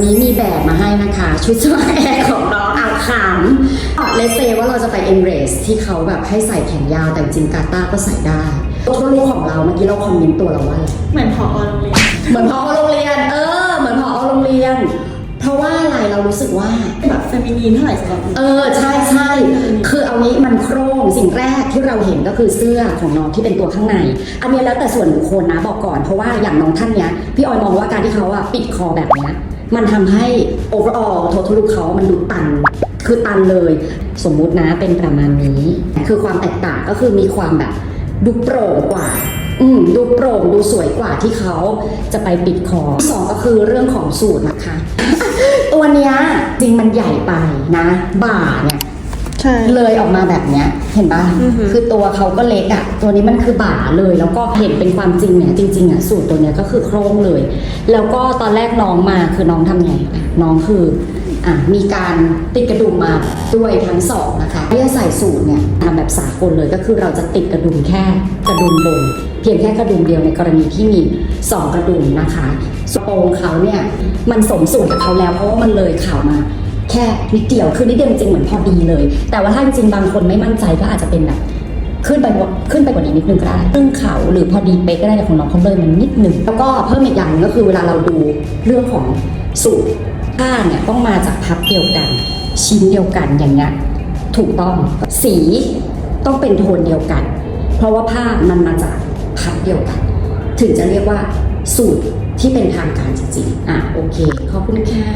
วันนี้มีแบบมาให้นะคะ ชุดสวายแอร์ของน้องอาขามเลเซว่าเราจะไปเอมเรสที่เขาแบบให้ใส่แขนยาวแต่จริงๆกาตาร์ก็ใส่ได้ทั่วโลกของเราเมื่อกี้เราคอมเมนต์ตัวเราว่าอะไรเหมือนพอโรงเรียน เหมือนพอโรงเรียน เออ เหมือนพอโรงเรียน เพราะว่าอะไรเรารู้สึกว่าแบบเฟมินีนเท่าไหร่สำหรับเออใช่ใช่คือเอานี้มันโครงสิ่งแรกที่เราเห็นก็คือเสื้อของน้องที่เป็นตัวข้างใน อันนี้แล้วแต่ส่วนบุคคลนะบอกก่อนเพราะว่าอย่างน้องท่านเนี้ยพี่ออยมองว่าการที่เขาอะปิดคอแบบเนี้ย มันทำให้ overall total look เขามันดูตัน คือตันเลย สมมุตินะเป็นประมาณนี้ คือความแตกต่างก็คือมีความแบบดูโปร่งกว่า อืมดูโปร่งดูสวยกว่าที่เขาจะไปปิดคอสองก็คือเรื่องของสูตรนะคะ ตัวเนี้ยจริงมันใหญ่ไปนะ บ่าเนี่ย ใช่เลยออกมาแบบเนี้ย เห็นปะอือหือคือตัวเขาก็เล็กอะ่ะตัวนี้มันคือบ่าเลย แล้วก็เห็นเป็นความจริงเนี่ยจริงๆอะ่ะสูตรตัวเนี้ยก็คือโครงเลย แล้วก็ตอนแรกน้องมาคือน้องทำไงอะน้องคืออะมีการติดกระดุมมาด้วยทั้งสองนะคะที่จะใส่สูตรเนี่ยทำแบบสากลเลยก็คือเราจะติดกระดุมแค่กระดุมบนเพียงแค่กระดุมเดียวในกรณีที่มีสองกระดุมนะคะสโปรงเขาเนี่ยมันสมส่วนกับเขาแล้วเพราะว่ามันเลยเข่ามา แค่นิดเดียวคือนิดเดียวจริงๆเหมือนพอดีเลย แต่ว่าถ้าจริงๆบางคนไม่มั่นใจก็อาจจะเป็นแบบขึ้นไปขึ้นไปกว่านี้นิดนึงก็ได้ซึ่งเขาหรือพอดีเป๊กก็ได้แต่ของน้องเขาเลยมันนิดหนึ่งแล้วก็เพิ่มอีกอย่างก็คือเวลาเราดูเรื่องของสูตรผ้าเนี่ยต้องมาจากพับเดียวกัน ชิ้นเดียวกันอย่างเงี้ยถูกต้องสีต้องเป็นโทนเดียวกัน เพราะว่าผ้ามันมาจากพับเดียวกัน ถึงจะเรียกว่าสูตรที่เป็นทางการจริงๆอะโอเคขอบคุณค่ะ